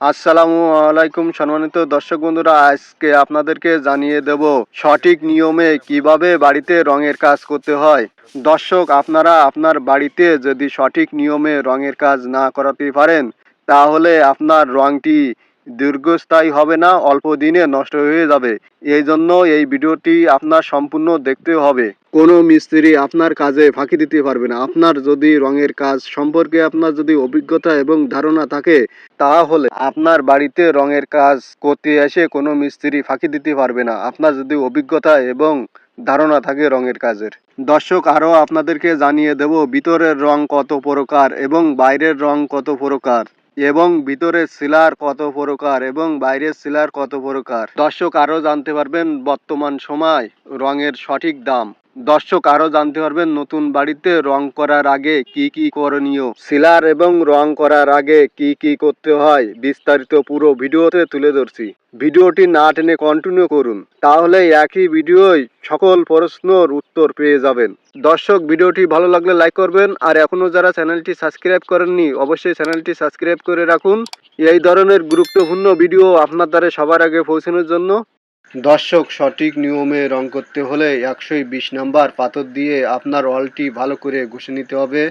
আসসালামু আলাইকুম সম্মানিত দর্শক বন্ধুরা, আজকে আপনাদেরকে জানিয়ে দেব সঠিক নিয়মে কীভাবে বাড়িতে রঙের কাজ করতে হয়। দর্শক, আপনারা আপনার বাড়িতে যদি সঠিক নিয়মে রঙের কাজ না করাতে পারেন, তাহলে আপনার রঙটি দীর্ঘস্থায়ী হবে না, অল্প দিনে নষ্ট হয়ে যাবে। এই জন্য এই ভিডিওটি আপনার সম্পূর্ণ দেখতে হবে। কোনো মিস্ত্রি আপনার কাজে ফাঁকি দিতে পারবে না। আপনার যদি রঙের কাজ সম্পর্কে আপনার যদি অভিজ্ঞতা এবং ধারণা থাকে, তাহলে আপনার বাড়িতে রঙের কাজ করতে এসে কোনো মিস্ত্রি ফাঁকি দিতে পারবে না। আপনার যদি অভিজ্ঞতা এবং ধারণা থাকে রঙের কাজের। দর্শক, আরও আপনাদেরকে জানিয়ে দেব, ভিতরের রং কত প্রকার এবং বাইরের রং কত প্রকার। এবং ভিতরে শিলার কত প্রকার এবং বাইরের শিলার কত প্রকার? দর্শক আরও জানতে পারবেন বর্তমান সময় রঙের সঠিক দাম। দর্শক আরও জানতে পারবেন নতুন বাড়িতে রং করার আগে কি কি করণীয়। সিলার এবং রং করার আগে কি কি করতে হয়, বিস্তারিত পুরো ভিডিওতে তুলে ধরছি। ভিডিওটি না টেনে কন্টিনিউ করুন, তাহলে একই ভিডিওই সকল প্রশ্নর উত্তর পেয়ে যাবেন। দর্শক, ভিডিওটি ভালো লাগলে লাইক করবেন, আর এখনও যারা চ্যানেলটি সাবস্ক্রাইব করেননি, অবশ্যই চ্যানেলটি সাবস্ক্রাইব করে রাখুন। এই ধরনের গুরুত্বপূর্ণ ভিডিও আপনার দ্বারা সবার আগে পৌঁছানোর জন্য দর্শক, সঠিক নিয়মে রং করতে হলে একশোই বিশ নাম্বার পাথর দিয়ে আপনার অলটি ভালো করে ঘষে নিতে হবে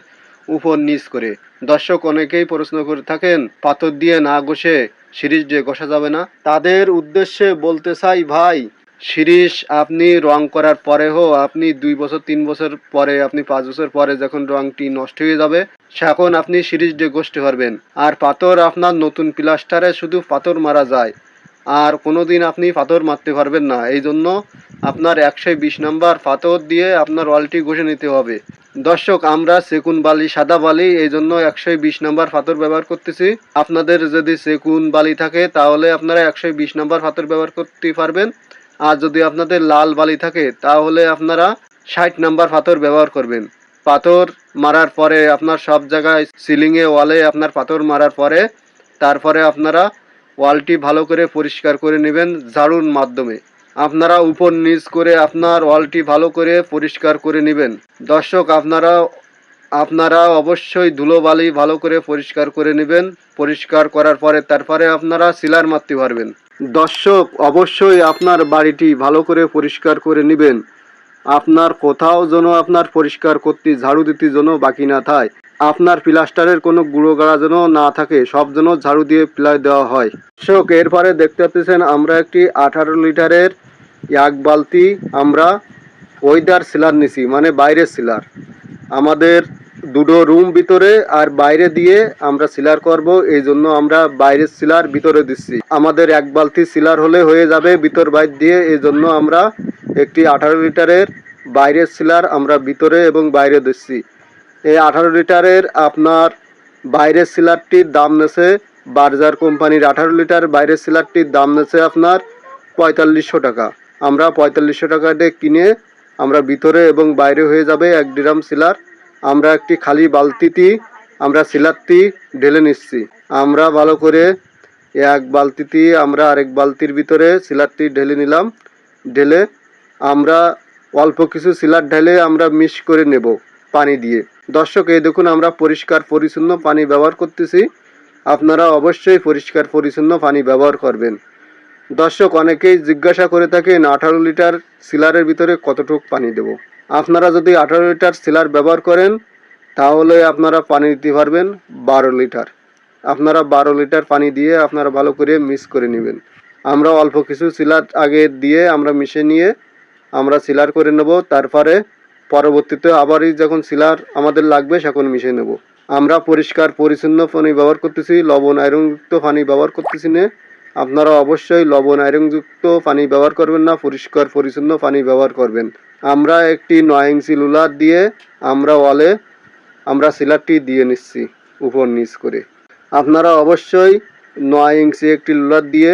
উপর নিচ করে। দর্শক, অনেকেই প্রশ্ন করে থাকেন, পাথর দিয়ে না ঘষে সিরিজ দিয়ে ঘষা যাবে না। তাদের উদ্দেশ্যে বলতে চাই, ভাই শিরিষ আপনি রং করার পরে হো আপনি দুই বছর, তিন বছর পরে, আপনি পাঁচ বছর পরে যখন রংটি নষ্ট হয়ে যাবে তখন আপনি সিরিজ দিয়ে ঘষতে পারবেন। আর পাথর আপনার নতুন প্লাস্টারে শুধু পাথর মারা যায়। আর কোনো দিন আপনি পাথর মারতে পারবেন না। এই জন্য আপনার একশো বিশ নাম্বার পাথর দিয়ে আপনার ওয়ালটি ঘষে নিতে হবে। দর্শক, আমরা সেকুন বালি, সাদা বালি, এই জন্য একশো বিশ নাম্বার পাথর ব্যবহার করতেছি। আপনাদের যদি সেকুন বালি থাকে, তাহলে আপনারা একশো বিশ নাম্বার পাথর ব্যবহার করতে পারবেন। আর যদি আপনাদের লাল বালি থাকে, তাহলে আপনারা ষাট নাম্বার পাথর ব্যবহার করবেন। পাথর মারার পরে আপনার সব জায়গায় সিলিংয়ে ওয়ালে আপনার পাথর মারার পরে, তারপরে আপনারা ওয়ালটি ভালো করে পরিষ্কার করে নেবেন ঝাড়ুর মাধ্যমে। আপনারা উপর নিচ করে আপনার ওয়ালটি ভালো করে পরিষ্কার করে নেবেন। দর্শক, আপনারা আপনারা অবশ্যই ধুলোবালি ভালো করে পরিষ্কার করে নেবেন। পরিষ্কার করার পরে তারপরে আপনারা সিলার মারতে পারবেন দর্শক, অবশ্যই আপনার বাড়িটি ভালো করে পরিষ্কার করে নেবেন। আপনার কোথাও যেন আপনার পরিষ্কার করতে, ঝাড়ু দিতে যেন বাকি না থাকে আপনার প্লাস্টারের কোনো গুঁড়ো গাড়া যেন না থাকে, সব যেন ঝাড়ু দিয়ে প্লাই দেওয়া হয়। দর্শক, এরপরে দেখতে পাচ্ছেন আমরা একটি আঠারো লিটারের এক বালতি, আমরা ওয়েদার সিলার নিছি মানে বাইরের সিলার। আমাদের দুটো রুম ভিতরে আর বাইরে দিয়ে আমরা সিলার করব, এই জন্য আমরা বাইরের সিলার ভিতরে দিচ্ছি। আমাদের এক বালতি সিলার হলে হয়ে যাবে ভিতর বাইর দিয়ে, এই জন্য আমরা একটি আঠারো লিটারের বাইরের সিলার আমরা ভিতরে এবং বাইরে দিচ্ছি। এই আঠারো লিটারের আপনার বাইরের সিলারটির দাম নেছে বার্জার কোম্পানির আঠারো লিটার বাইরের সিলারটির দাম নেছে আপনার পঁয়তাল্লিশশো টাকা। আমরা পঁয়তাল্লিশশো টাকা দিয়ে কিনে আমরা ভিতরে এবং বাইরে হয়ে যাবে এক ড্রাম সিলার। আমরা একটি খালি বালতিটি, আমরা সিলারটি ঢেলে নিচ্ছি। আমরা ভালো করে এক বালতিটি, আমরা আরেক বালতির ভিতরে সিলারটি ঢেলে নিলাম। ঢেলে আমরা অল্প কিছু সিলার ঢেলে আমরা মিক্স করে নেব পানি দিয়ে। দর্শক, এই দেখুন আমরা পরিষ্কার পরিচ্ছন্ন পানি ব্যবহার করতেছি। আপনারা অবশ্যই পরিষ্কার পরিচ্ছন্ন পানি ব্যবহার করবেন। দর্শক, অনেকেই জিজ্ঞাসা করে থাকেন, আঠারো লিটার সিলারের ভিতরে কতটুক পানি দেব? আপনারা যদি আঠারো লিটার সিলার ব্যবহার করেন, তাহলে আপনারা পানি দিতে পারবেন বারো লিটার। আপনারা বারো লিটার পানি দিয়ে আপনারা ভালো করে মিক্স করে নেবেন। আমরা অল্প কিছু সিলার আগে দিয়ে আমরা মিশে নিয়ে আমরা সিলার করে নেব। তারপরে পরবর্তীতে আবারই যখন সিলার আমাদের লাগবে তখন মিশে নেব। আমরা পরিষ্কার, পরিচ্ছন্ন পানি ব্যবহার করতেছি, লবণ, আয়রনযুক্ত পানি ব্যবহার করতেছি না। আপনারা অবশ্যই লবণ, আয়রনযুক্ত পানি ব্যবহার করবেন না, পরিষ্কার, পরিচ্ছন্ন পানি ব্যবহার করবেন। আমরা একটি নয় ইঞ্চি লুলার দিয়ে আমরা ওয়ালে আমরা সিলারটি দিয়ে নিচ্ছি, উপর নিচ করে। আপনারা অবশ্যই নয় ইঞ্চি একটি লুলার দিয়ে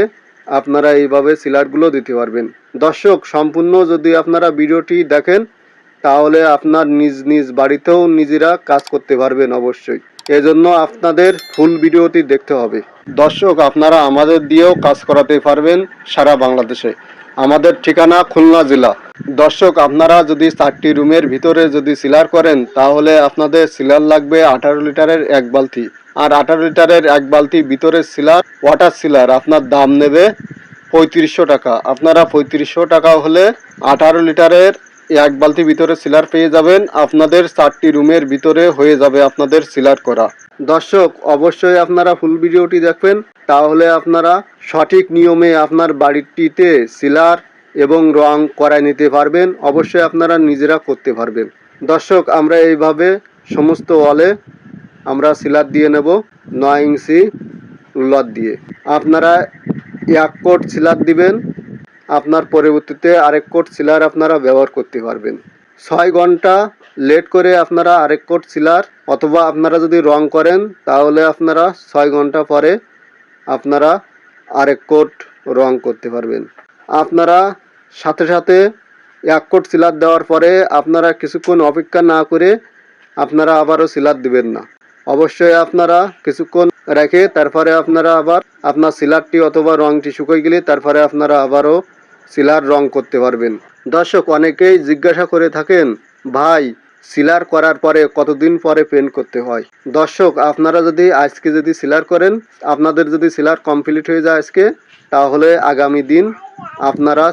আপনারা এইভাবে সিলারগুলো দিতে পারবেন। দর্শক, সম্পূর্ণ যদি আপনারা ভিডিওটি দেখেন তাহলে আপনার নিজ নিজ বাড়িতেও নিজেরা কাজ করতে পারবেন অবশ্যই। এজন্য আপনাদের ফুল ভিডিওটি দেখতে হবে। দর্শক, আপনারা আমাদের দিয়েও কাজ করাতে পারবেন সারা বাংলাদেশে। আমাদের ঠিকানা খুলনা জেলা। দর্শক, আপনারা যদি চারটি রুমের ভিতরে যদি সিলার করেন, তাহলে আপনাদের সিলার লাগবে আঠারো লিটারের এক বালতি। আর আঠারো লিটারের এক বালতি ভিতরের সিলার, ওয়াটার সিলার আপনার দাম নেবে পঁয়ত্রিশশো টাকা। আপনারা পঁয়ত্রিশশো টাকা হলে আঠারো লিটারের এক বালতি ভিতরে সিলার পেয়ে যাবেন। আপনাদের চারটি রুমের ভিতরে হয়ে যাবে আপনাদের সিলার করা। দর্শক, অবশ্যই আপনারা ফুল ভিডিওটি দেখবেন। তাহলে আপনারা সঠিক নিয়মে আপনার বাড়িটিতে সিলার এবং রং করায় নিতে পারবেন। অবশ্যই আপনারা নিজেরা করতে পারবেন। দর্শক, আমরা এইভাবে সমস্ত ওয়ালে আমরা সিলার দিয়ে নেব নয় ইঞ্চি রুলার দিয়ে। আপনারা এক কোট সিলার দিবেন। আপনার পরবর্তীতে আরেক কোট সিলার আপনারা ব্যবহার করতে পারবেন। ছয় ঘণ্টা লেট করে আপনারা আরেক কোট সিলার অথবা আপনারা যদি রং করেন, তাহলে আপনারা ছয় ঘণ্টা পরে আপনারা আরেক কোট রং করতে পারবেন। আপনারা সাথে সাথে এক কোট সিলার দেওয়ার পরে আপনারা কিছুক্ষণ অপেক্ষা না করে আপনারা আবারও সিলার দিবেন না। অবশ্যই আপনারা কিছুক্ষণ রেখে তারপরে আপনারা আবার আপনার সিলারটি অথবা রংটি শুকিয়ে গেলে তারপরে আপনারা আবারও সিলার রং করতে পারবেন। দর্শক, অনেকেই জিজ্ঞাসা করে থাকেন, ভাই সিলার করার পরে কতদিন পরে পেন্ট করতে হয়? দর্শক, আপনারা যদি আজকে যদি সিলার করেন, আপনাদের যদি সিলার কমপ্লিট হয়ে যায় আজকে, তাহলে আগামী দিন আপনারা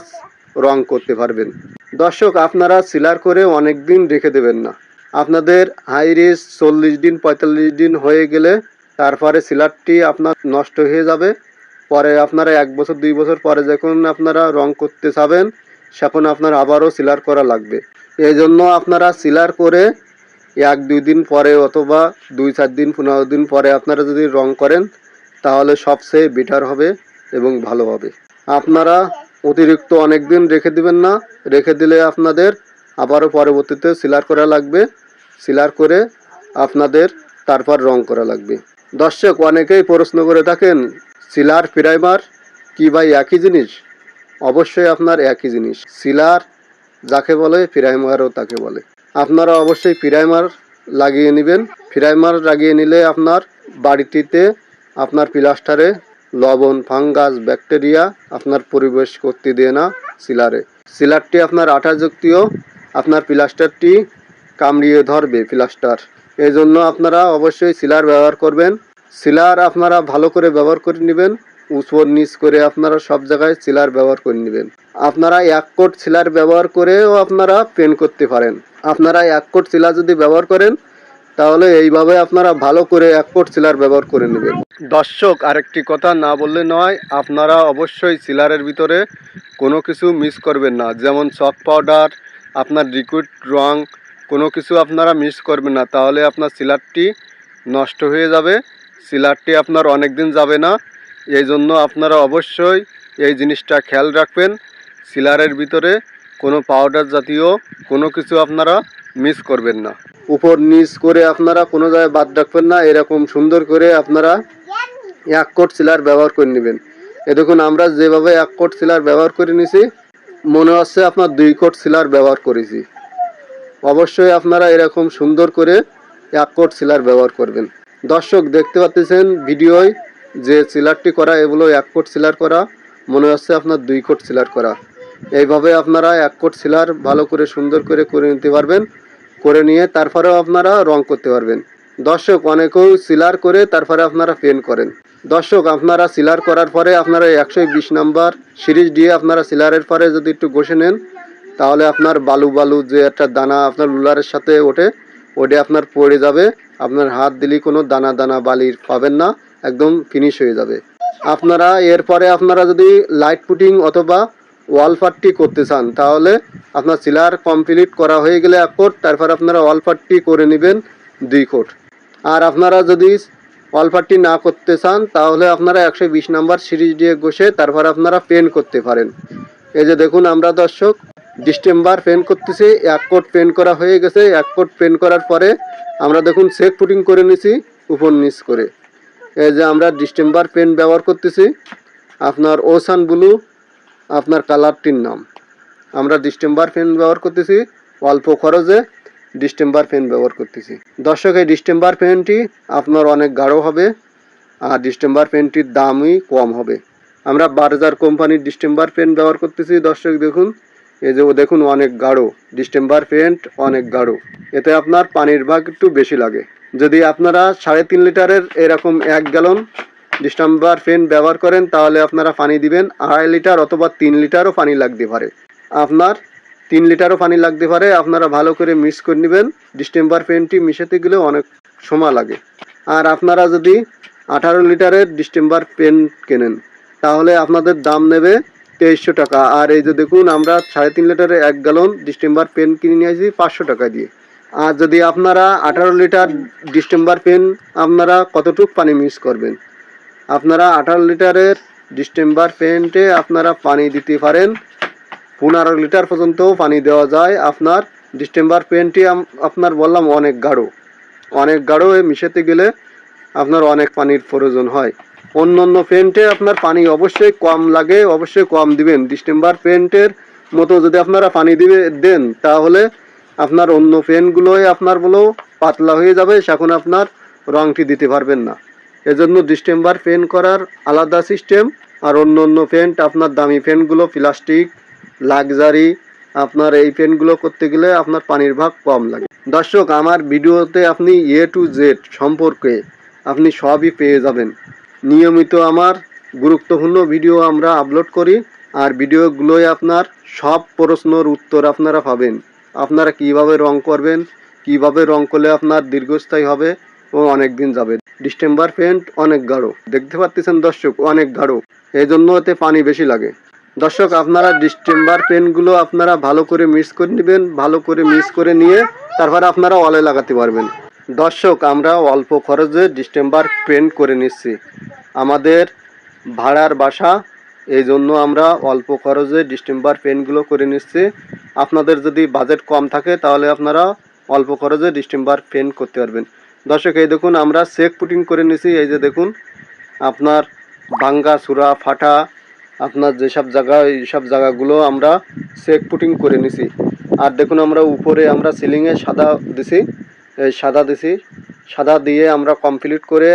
রং করতে পারবেন। দর্শক, আপনারা সিলার করে অনেক দিন রেখে দেবেন না। আপনাদের হাই রিস্ক চল্লিশ দিন, পঁয়তাল্লিশ দিন হয়ে গেলে তারপরে সিলারটি আপনার নষ্ট হয়ে যাবে। পরে আপনারা এক বছর, দুই বছর পরে যখন আপনারা রং করতে যাবেন, সেখন আপনার আবারও সিলার করা লাগবে। এই জন্য আপনারা সিলার করে এক, দুই দিন পরে অথবা দুই, চার দিন, পনেরো দিন পরে আপনারা যদি রং করেন, তাহলে সবচেয়ে বেটার হবে এবং ভালো হবে। আপনারা অতিরিক্ত অনেক দিন রেখে দিবেন না, রেখে দিলে আপনাদের আবারও পরবর্তীতে সিলার করা লাগবে। সিলার করে আপনাদের তারপর রং করা লাগবে। দর্শক, অনেকেই প্রশ্ন করে থাকেন সিলার প্রাইমার কি ভাই একই জিনিস? অবশ্যই আপনার একই জিনিস। সিলার যাকে বলে, প্রাইমারও তাকে বলে। আপনারা অবশ্যই প্রাইমার লাগিয়ে নেবেন। প্রাইমার লাগিয়ে নিলে আপনার বাড়িটিতে আপনার প্লাস্টারে লবণ, ফাঙ্গাস, ব্যাকটেরিয়া আপনার পরিবেশ করতে দেয় না সিলারে। সিলারটি আপনার আঠাযুক্তিও আপনার প্লাস্টারটি কামড়িয়ে ধরবে প্লাস্টার। এই জন্য আপনারা অবশ্যই সিলার ব্যবহার করবেন। সিলার আপনারা ভালো করে ব্যবহার করে নেবেন উপর নিচ করে আপনারা সব জায়গায় সিলার ব্যবহার করে নেবেন। আপনারা এক কোট সিলার ব্যবহার করেও আপনারা পেন করতে পারেন। আপনারা এক কোট সিলার যদি ব্যবহার করেন, তাহলে এইভাবে আপনারা ভালো করে এক কোট সিলার ব্যবহার করে নেবেন। দর্শক, আরেকটি কথা না বললে নয়, আপনারা অবশ্যই সিলারের ভিতরে কোনো কিছু মিস করবেন না। যেমন চক পাউডার আপনার লিকুইড রং, কোনো কিছু আপনারা মিস করবেন না। তাহলে আপনার সিলারটি নষ্ট হয়ে যাবে। সিলারটি আপনার অনেক দিন যাবে না। এই জন্য আপনারা অবশ্যই এই জিনিসটা খেয়াল রাখবেন। সিলারের ভিতরে কোনো পাউডার জাতীয় কোনো কিছু আপনারা মিস করবেন না। উপর নিচ করে আপনারা কোনো জায়গায় বাদ রাখবেন না। এরকম সুন্দর করে আপনারা এক কোট সিলার ব্যবহার করে নেবেন। এ দেখুন, আমরা যেভাবে এক কোট সিলার ব্যবহার করে নিছি, মনে হচ্ছে আপনার দুই কোট সিলার ব্যবহার করেছি। অবশ্যই আপনারা এরকম সুন্দর করে এক কোট সিলার ব্যবহার করবেন। দর্শক, দেখতে পাচ্ছেন ভিডিওয় যে সিলারটি করা, এগুলো এক কোট সিলার করা, মনে হচ্ছে আপনার দুই কোট সিলার করা। এইভাবে আপনারা এক কোট সিলার ভালো করে, সুন্দর করে করে নিতে পারবেন, করে নিয়ে তারপরেও আপনারা রং করতে পারবেন। দর্শক অনেকেও সিলার করে তারপরে আপনারা পেন করেন। দর্শক, আপনারা সিলার করার পরে আপনারা একশো বিশ নাম্বার সিরিজ দিয়ে আপনারা সিলারের পরে যদি একটু ঘষে নেন, তাহলে আপনার বালু বালু যে একটা দানা আপনার রুলারের সাথে ওঠে, ওটা আপনার পড়ে যাবে। আপনার হাত দিলেই কোনো দানা দানা বালির পাবেন না, একদম ফিনিশ হয়ে যাবে। আপনারা এরপরে আপনারা যদি লাইট পুটিং অথবা ওয়াল করতে চান, তাহলে আপনার সিলার কমপ্লিট করা হয়ে গেলে এক কোট, তারপর আপনারা ওয়াল করে নেবেন দুই কোট। আর আপনারা যদি ওয়াল না করতে চান, তাহলে আপনারা একশো বিশ নাম্বার সিরিজ দিয়ে বসে তারপর আপনারা পেন করতে পারেন। এই যে দেখুন আমরা দর্শক ডিস্টেম্বার পেন করতেছি, এক কোট পেন করা হয়ে গেছে, এক কোট পেন করার পরে আমরা দেখুন সেক ফুটিং করে নিছি উপর নিচ করে। এই যে আমরা ডিস্টেম্বার পেন ব্যবহার করতেছি, আপনার ওসান ব্লু, আপনার কালারটির নাম। আমরা ডিস্টেম্বার পেন ব্যবহার করতেছি, অল্প খরচে ডিস্টেম্বার পেন ব্যবহার করতেছি। দর্শক, এই ডিস্টেম্বার পেনটি আপনার অনেক গাঢ় হবে, আর ডিস্টেম্বার পেনটির দামই কম হবে। আমরা বার্জার কোম্পানির ডিস্টেম্বার পেন ব্যবহার করতেছি, দর্শক দেখুন। এই যে ও দেখুন, অনেক গাঢ়। ডিস্টেম্বার পেন্ট অনেক গাঢ়। এতে আপনার পানির ভাগ একটু বেশি লাগে। যদি আপনারা সাড়ে তিন লিটারের এরকম এক গ্যালন ডিস্টাম্বার পেন ব্যবহার করেন, তাহলে আপনারা পানি দিবেন। আড়াই লিটার অথবা তিন লিটারও পানি লাগতে পারে। আপনার তিন লিটারও পানি লাগতে পারে। আপনারা ভালো করে মিক্স করে নেবেন। ডিস্টেম্বার পেনটি মিশাতে গেলে অনেক সময় লাগে। আর আপনারা যদি আঠারো লিটারের ডিস্টেম্বার পেন কেনেন, তাহলে আপনাদের দাম নেবে তেইশশো টাকা। আর এই যে দেখুন, আমরা সাড়ে তিন লিটারের এক গ্যালন ডিস্টেম্বার পেন কিনে নিয়ে আসি পাঁচশো টাকা দিয়ে। আর যদি আপনারা আঠারো লিটার ডিস্টেম্বার পেন আপনারা কতটুক পানি মিক্স করবেন? আপনারা আঠারো লিটারের ডিস্টেম্বার পেন্টে আপনারা পানি দিতে পারেন। পনেরো লিটার পর্যন্তও পানি দেওয়া যায়। আপনার ডিস্টেম্বার পেনটি আপনার বললাম অনেক গাঢ়। অনেক গাঢ় মিশাতে গেলে আপনার অনেক পানির প্রয়োজন হয়। অন্য অন্য পেন্টে আপনার পানি অবশ্যই কম লাগে, অবশ্যই কম দিবেন। ডিস্টেম্বার পেন্টের মতো যদি আপনারা পানি দিবে, দেন, তাহলে আপনার অন্য পেনগুলোই আপনার বলেও পাতলা হয়ে যাবে সেখন আপনার রংটি দিতে পারবেন না। এজন্য ডিস্টেম্বার পেন করার আলাদা সিস্টেম, আর অন্য অন্য পেন্ট, আপনার দামি পেনগুলো প্লাস্টিক, লাক্সারি, আপনার এই পেনগুলো করতে গেলে আপনার পানির ভাগ কম লাগে। দর্শক, আমার ভিডিওতে আপনি এ টু জেড সম্পর্কে আপনি সবই পেয়ে যাবেন। নিয়মিত আমার গুরুত্বপূর্ণ ভিডিও আমরা আপলোড করি আর ভিডিওগুলোয় আপনার সব প্রশ্নর উত্তর আপনারা পাবেন। আপনারা কীভাবে রং করবেন, কীভাবে রং করলে আপনার দীর্ঘস্থায়ী হবে ও অনেক দিন যাবে। ডিস্টেম্বার পেন্ট অনেক গাঢ়। দেখতে পাচ্ছেন দর্শক, অনেক গাঢ়। এই জন্য এতে পানি বেশি লাগে। দর্শক, আপনারা ডিস্টেম্বার পেনগুলো আপনারা ভালো করে মিক্স করে নেবেন, ভালো করে মিক্স করে নিয়ে তারপরে আপনারা ওয়ালে লাগাতে পারবেন। দর্শক, আমরা অল্প খরচে ডিস্টেম্বার পেন করে নিচ্ছি। আমাদের ভাড়ার বাসা এই জন্য আমরা অল্প খরচে ডিস্টেম্বার পেনগুলো করে নিচ্ছি। আপনাদের যদি বাজেট কম থাকে, তাহলে আপনারা অল্প খরচে ডিস্টেম্বার পেন করতে পারবেন। দর্শক, এই দেখুন, আমরা চেক পুটিং করে নিছি এই যে দেখুন, আপনার ভাঙ্গা, সুরা, ফাটা, আপনার যেসব জায়গা, এইসব জায়গাগুলো আমরা চেক পুটিং করে নিছি আর দেখুন, আমরা উপরে আমরা সিলিংয়ে সাদা দিছি। সাদা দিছি। সাদা দিয়ে আমরা কমপ্লিট করে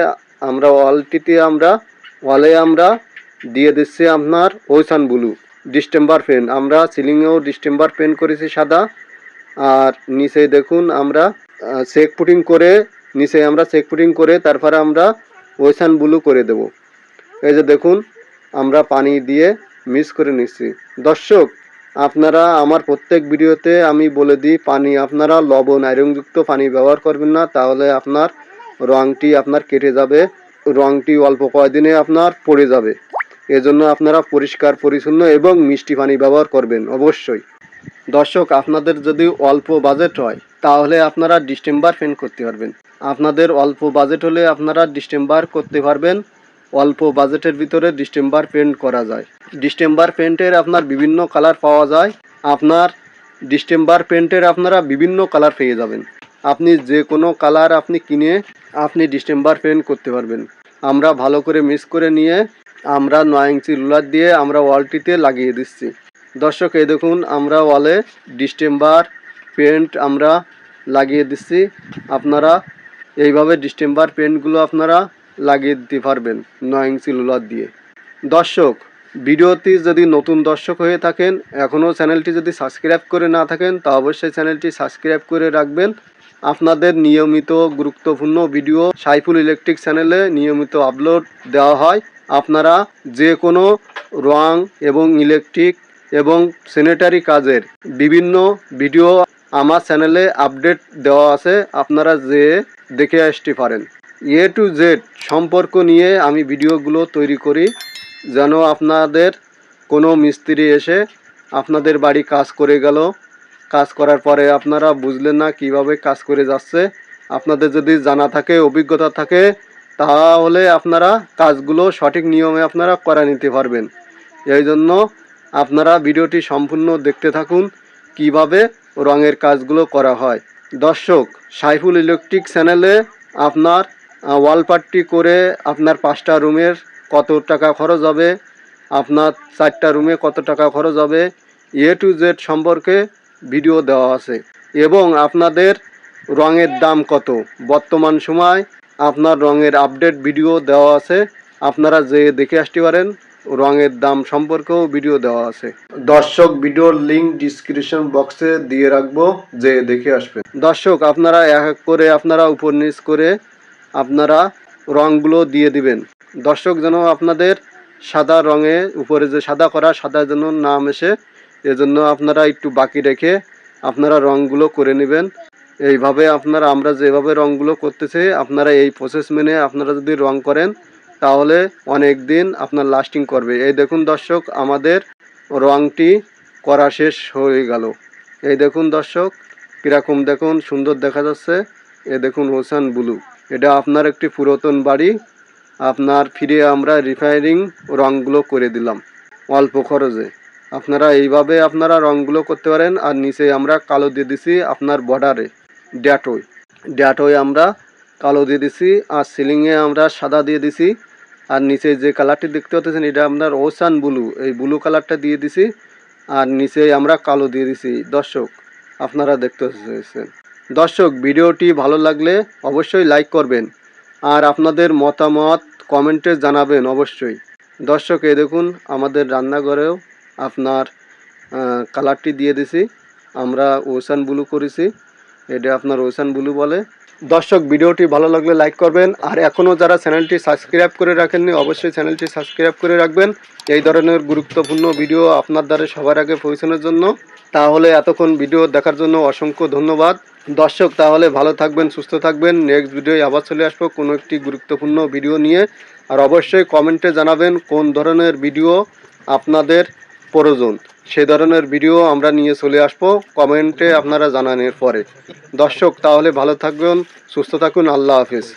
আমরা ওয়ালটিতে আমরা ওয়ালে আমরা দিয়ে দিচ্ছি আপনার ওইসান ব্লু ডিস্টেম্বার পেন আমরা সিলিংয়েও ডিস্টেম্বার পেন করেছি সাদা। আর নিচে দেখুন আমরা চেক পুটিং করে, নিচে আমরা চেক পুটিং করে তারপরে আমরা ওইসান ব্লু করে দেব। এই যে দেখুন, আমরা পানি দিয়ে মিক্স করে নিচ্ছি। দর্শক আপনারা আমার প্রত্যেক ভিডিওতে আমি বলে দিই, পানি আপনারা লবণ, আয়রনযুক্ত পানি ব্যবহার করবেন না, তাহলে আপনার রঙটি আপনার কেটে যাবে রঙটি অল্প কয়দিনে আপনার পড়ে যাবে। এজন্য আপনারা পরিষ্কার, পরিচ্ছন্ন এবং মিষ্টি পানি ব্যবহার করবেন, অবশ্যই। দর্শক, আপনাদের যদি অল্প বাজেট হয়, তাহলে আপনারা ডিস্টেম্বার পেন করতে পারবেন। আপনাদের অল্প বাজেট হলে আপনারা ডিস্টেম্বার করতে পারবেন অল্প বাজেটের ভিতরে ডিস্টেম্বার পেন্ট করা যায়। ডিস্টেম্বার পেন্টের আপনার বিভিন্ন কালার পাওয়া যায়। আপনার ডিস্টেম্বার পেন্টের আপনারা বিভিন্ন কালার পেয়ে যাবেন। আপনি যে কোনো কালার আপনি কিনে আপনি ডিস্টেম্বার পেন্ট করতে পারবেন। আমরা ভালো করে মিক্স করে নিয়ে আমরা নয় ইঞ্চি রুলার দিয়ে আমরা ওয়ালটিতে লাগিয়ে দিচ্ছি। দর্শক, এই দেখুন, আমরা ওয়ালে ডিস্টেম্বার পেন্ট আমরা লাগিয়ে দিচ্ছি। আপনারা এইভাবে ডিস্টেম্বার পেন্টগুলো আপনারা লাগিয়ে দিতে পারবেন নয় ইঞ্চি দিয়ে। দর্শক, ভিডিওটি যদি নতুন দর্শক হয়ে থাকেন, এখনও চ্যানেলটি যদি সাবস্ক্রাইব করে না থাকেন, তা অবশ্যই চ্যানেলটি সাবস্ক্রাইব করে রাখবেন। আপনাদের নিয়মিত গুরুত্বপূর্ণ ভিডিও সাইফুল ইলেকট্রিক চ্যানেলে নিয়মিত আপলোড দেওয়া হয়। আপনারা যে কোনো রং এবং ইলেকট্রিক এবং স্যানিটারি কাজের বিভিন্ন ভিডিও আমার চ্যানেলে আপডেট দেওয়া আছে। আপনারা যে দেখে আসতে পারেন। এ টু জেড সম্পর্ক নিয়ে আমি ভিডিওগুলো তৈরি করি, যেন আপনাদের কোনো মিস্ত্রি এসে আপনাদের বাড়ি কাজ করে গেল। কাজ করার পরে আপনারা বুঝলেন না কীভাবে কাজ করে যাচ্ছে। আপনাদের যদি জানা থাকে, অভিজ্ঞতা থাকে, তাহলে আপনারা কাজগুলো সঠিক নিয়মে আপনারা করে নিতে পারবেন। এই জন্য আপনারা ভিডিওটি সম্পূর্ণ দেখতে থাকুন, কীভাবে রঙের কাজগুলো করা হয়। দর্শক, সাইফুল ইলেকট্রিক চ্যানেলে আপনার ওয়ালপাট্টি করে আপনার পাঁচটা রুমের কত টাকা খরচ হবে, আপনার চারটা রুমে কত টাকা খরচ হবে এ টু জেড সম্পর্কে ভিডিও দেওয়া আছে এবং আপনাদের রঙের দাম কত। বর্তমান সময় আপনার রঙের আপডেট ভিডিও দেওয়া আছে, আপনারা যে দেখে আসতে পারেন, রঙের দাম সম্পর্কেও ভিডিও দেওয়া আছে। দর্শক ভিডিওর লিঙ্ক ডিসক্রিপশন বক্সে দিয়ে রাখব যে দেখে আসবেন। দর্শক, আপনারা এক এক করে আপনারা উপর নিচ করে আপনারা রঙগুলো দিয়ে দিবেন। দর্শক যেন আপনাদের সাদা রঙে উপরে যে সাদা করা, সাদা যেন নাম এসে এজন্য আপনারা একটু বাকি রেখে আপনারা রঙগুলো করে নেবেন। এইভাবে আপনারা, আমরা যেভাবে রঙগুলো করতেছি আপনারা এই প্রসেস মেনে আপনারা যদি রং করেন, তাহলে অনেক দিন আপনার লাস্টিং করবে। এই দেখুন দর্শক, আমাদের রংটি করা শেষ হয়ে গেল। এই দেখুন দর্শক, কীরকম দেখুন, সুন্দর দেখা যাচ্ছে। এ দেখুন হোসেন ব্লু। এটা আপনার একটি পুরাতন বাড়ি। আপনার ফিরে আমরা রিফায়ারিং রঙগুলো করে দিলাম অল্প খরচে। আপনারা এইভাবে আপনারা রঙগুলো করতে পারেন আর নিচে আমরা কালো দিয়ে দিছি আপনার বর্ডারে ড্যাটোই ড্যাটোই আমরা কালো দিয়ে দিছি আর সিলিংয়ে আমরা সাদা দিয়ে দিছি। আর নিচে যে কালারটি দেখতে পাচ্ছেন এটা আপনার ওসান ব্লু এই ব্লু কালারটা দিয়ে দিছি। আর নিচে আমরা কালো দিয়ে দিছি। দর্শক, আপনারা দেখতে পাচ্ছেন। দর্শক, ভিডিওটি ভালো লাগলে অবশ্যই লাইক করবেন আর আপনাদের মতামত কমেন্টে জানাবেন অবশ্যই। দর্শক, এই দেখুন, আমাদের রান্নাঘরেও আপনার কালারটি দিয়ে দিছি। আমরা ওসান ব্লু করেছি। এটা আপনার ওসান ব্লু বলে। দর্শক, ভিডিওটি ভালো লাগলে লাইক করবেন। আর এখনও যারা চ্যানেলটি সাবস্ক্রাইব করে রাখেননি, অবশ্যই চ্যানেলটি সাবস্ক্রাইব করে রাখবেন। এই ধরনের গুরুত্বপূর্ণ ভিডিও আপনার দ্বারা সবার আগে পৌঁছানোর জন্য। তাহলে এতক্ষণ ভিডিও দেখার জন্য অসংখ্য ধন্যবাদ। দর্শক, তাহলে ভালো থাকবেন, সুস্থ থাকবেন। নেক্সট ভিডিও আবার চলে আসব কোনো একটি গুরুত্বপূর্ণ ভিডিও নিয়ে। আর অবশ্যই কমেন্টে জানাবেন কোন ধরনের ভিডিও আপনাদের প্রয়োজন। সে ধরনের ভিডিও আমরা নিয়ে চলে আসব, কমেন্টে আপনারা জানানোর পরে। দর্শক, তাহলে ভালো থাকবেন, সুস্থ থাকুন, আল্লাহ হাফিজ।